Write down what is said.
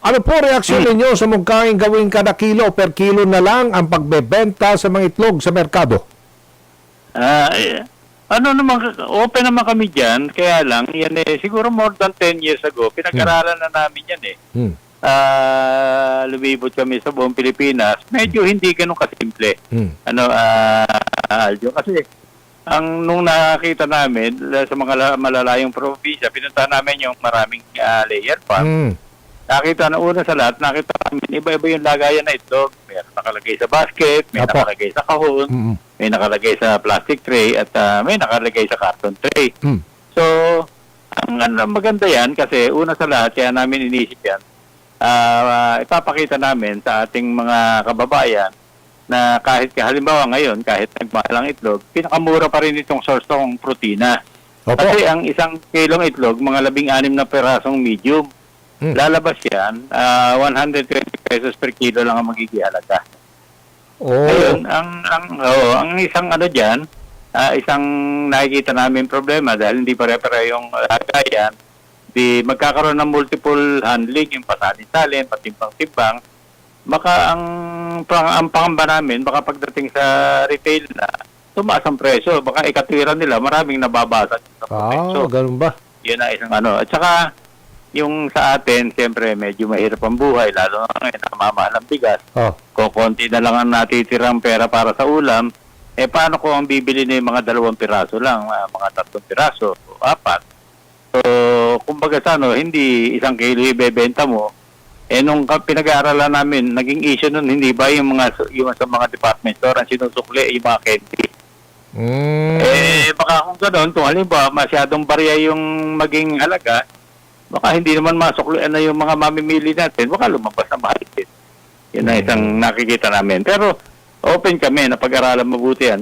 Ano po reaksyon ninyo sa mungkahing gawin kada kilo per kilo na lang ang pagbebenta sa mga itlog sa merkado? Ah, eh, ano naman, open naman kami dyan, kaya lang, yan eh, siguro more than 10 years ago, pinag-aralan na namin yan eh. Hmm. Ah, lumibot kami sa buong Pilipinas, medyo hindi ganun kasimple. Hmm. Ano, ah, Aljo, kasi ang nung nakita namin la- sa mga la- malalayong probinsya, pinunta namin yung maraming ah, layer farm. Hmm. Nakita na una sa lahat, nakita namin iba-iba yung lagayan na itlog. May nakalagay sa basket, may Apo. nakalagay sa kahon, Hmm. may nakalagay sa plastic tray at ah, may nakalagay sa carton tray. Hmm. So, ang ano, maganda yan kasi una sa lahat, kaya namin inisip yan, ah, ipapakita namin sa ating mga kababayan na kahit halimbawa ngayon, kahit nagmahal ang itlog, pinakamura pa rin itong source ng protina. Opo. Kasi ang isang kilong itlog, mga labing anim na perasong medium, Hmm. lalabas yan, ah, 120 pesos per kilo lang ang magiging halaga. Oh. Ayun, ang ang oh, ang isang ano diyan, isang nakikita namin problema dahil hindi pare-pare yung lagayan, di magkakaroon ng multiple handling, yung pasalin-salin, patimbang-timbang. Baka ang pang, ang pangamba namin, baka pagdating sa retail na, tumaas ang presyo. Baka ikatwiran nila, maraming nababasa sa Ah, presyo. ganun ba? Yun na isang ano. At saka, yung sa atin, siyempre, medyo mahirap ang buhay, lalo na ngayon, namamahal ang bigas Oh. kung konti na lang ang natitirang pera para sa ulam, eh paano kung ang bibili na yung mga dalawang piraso lang, ah, mga tatlong piraso, o apat. So, kumbaga sa ano, hindi isang kilo ibebenta mo. Eh nung pinag-aaralan namin, naging issue nun, hindi ba yung mga yung sa mga department store ang sinusukli, yung mga candy. Hmm. Eh, baka kung gano'n, kung halimbawa masyadong barya yung maging halaga, baka hindi naman masuklian na yung mga mamimili natin, baka lumabas na mahal din. Yun ang isang nakikita namin. Pero open kami na pag-aralan mabuti yan.